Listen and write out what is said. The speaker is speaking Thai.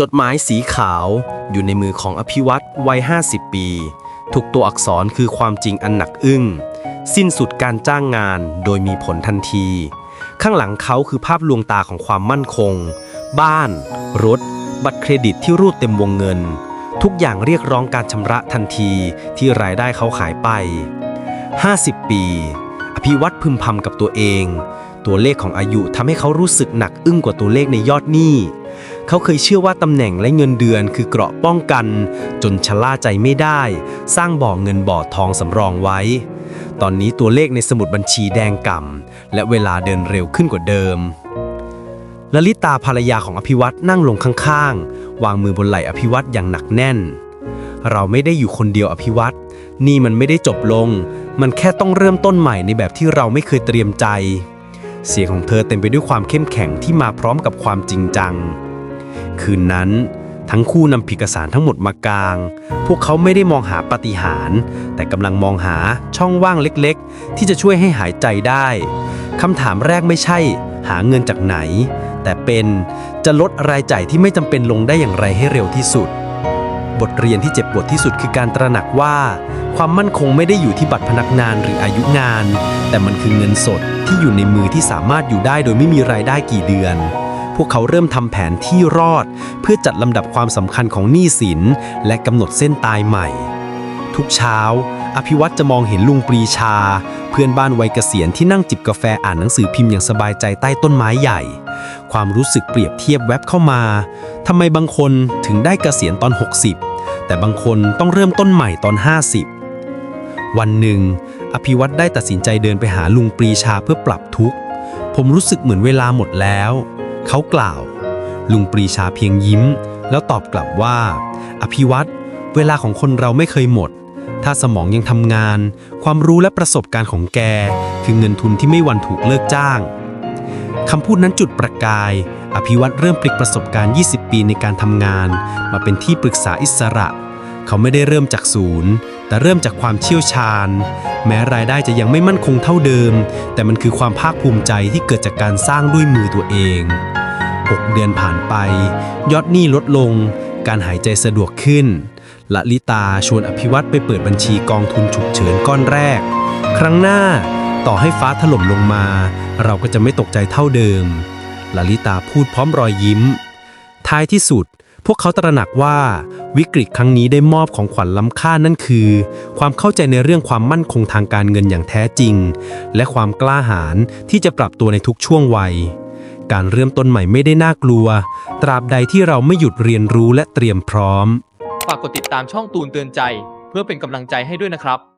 จดหมายสีขาวอยู่ในมือของอภิวัตวัย 50 ปี ทุกตัวอักษรคือความจริงอันหนักอึ้ง สิ้นสุดการจ้างงานโดยมีผลทันที ข้างหลังเขาคือภาพลวงตาของความมั่นคง บ้าน รถ บัตรเครดิตที่รูดเต็มวงเงิน ทุกอย่างเรียกร้องการชำระทันทีที่รายได้เขาขายไป 50 ปี อภิวัตพึมพำกับตัวเอง ตัวเลขของอายุทำให้เขารู้สึกหนักอึ้งกว่าตัวเลขในยอดหนี้ เขาเคยเชื่อว่าตำแหน่งและเงินเดือนคือเกราะป้องกัน จนชะล่าใจไม่ได้ สร้างบ่อเงินบ่อทองสำรองไว้ ตอนนี้ตัวเลขในสมุดบัญชีแดงก่ำและเวลาเดินเร็วขึ้นกว่าเดิมลลิตาภรรยาของอภิวัตนั่งลงข้างๆ วางมือบนไหล่อภิวัตอย่างหนักแน่น เราไม่ได้อยู่คนเดียวอภิวัตนี่มันไม่ได้จบลง มันแค่ต้องเริ่มต้นใหม่ในแบบที่เราไม่เคยเตรียมใจ เสียงของเธอเต็มไปด้วยความเข้มแข็งที่มาพร้อมกับความจริงจัง คืนนั้นทั้งคู่นำพิกสารทั้งหมดมากาง พวกเขาไม่ได้มองหาปาฏิหาริย์แต่กำลังมองหาช่องว่างเล็กๆ ที่จะช่วยให้หายใจได้คำถามแรกไม่ใช่ หาเงินจากไหน แต่เป็นจะลดรายจ่ายที่ไม่จำเป็นลงได้อย่างไรให้เร็วที่สุด บทเรียนที่เจ็บปวดที่สุดคือการตระหนักว่า ความมั่นคงไม่ได้อยู่ที่บัตรพนักงานหรืออายุงาน แต่มันคือเงินสดที่อยู่ในมือที่สามารถอยู่ได้โดยไม่มีรายได้กี่เดือน พวกเขาเริ่มทำแผนที่รอด เพื่อจัดลำดับความสำคัญของหนี้สิน และกำหนดเส้นตายใหม่ ทุกเช้า อภิวัตจะมองเห็นลุงปรีชา เพื่อนบ้านวัยเกษียณที่นั่งจิบกาแฟอ่านหนังสือพิมพ์อย่างสบายใจใต้ต้นไม้ใหญ่ ความรู้สึกเปรียบเทียบแวบเข้ามาทำไมบางคนถึงได้เกษียณตอน 60 แต่บางคนต้องเริ่มต้นใหม่ตอน 50วันหนึ่ง อภิวัตได้ตัดสินใจเดินไปหาลุงปรีชาเพื่อปรับทุกข์ ผมรู้สึกเหมือนเวลาหมดแล้ว เขากล่าว ลุงปรีชาเพียงยิ้ม แล้วตอบกลับว่า อภิวัตเวลาของคนเราไม่เคยหมด ถ้าสมองยังทำงาน ความรู้และประสบการณ์ของแก คือเงินทุนที่ไม่หวันถูกเลิกจ้างคำพูดนั้นจุดประกาย อภิวัตเริ่มปลิกประสบการณ์ 20 ปีในการทำงาน มาเป็นที่ปรึกษาอิสระ เขาไม่ได้เริ่มจากศูนย์ แต่เริ่มจากความเชี่ยวชาญ แม้รายได้จะยังไม่มั่นคงเท่าเดิม แต่มันคือความภาคภูมิใจที่เกิดจากการสร้างด้วยมือตัวเอง 6 เดือนผ่านไป ยอดหนี้ลดลง การหายใจสะดวกขึ้นละลิตาชวนอภิวัตไปเปิดบัญชีกองทุนฉุกเฉินก้อนแรก ครั้งหน้าต่อให้ฟ้าถล่มลงมา เราก็จะไม่ตกใจเท่าเดิมลลิตาพูดพร้อมรอยยิ้ม ท้ายที่สุด พวกเขาตระหนักว่าวิกฤตครั้งนี้ได้มอบของขวัญล้ำค่านั่นคือ ความเข้าใจในเรื่องความมั่นคงทางการเงินอย่างแท้จริง และความกล้าหาญที่จะปรับตัวในทุกช่วงวัย การเริ่มต้นใหม่ไม่ได้น่ากลัว ตราบใดที่เราไม่หยุดเรียนรู้และเตรียมพร้อม ฝากกดติดตามช่องตูนเตือนใจ เพื่อเป็นกำลังใจให้ด้วยนะครับ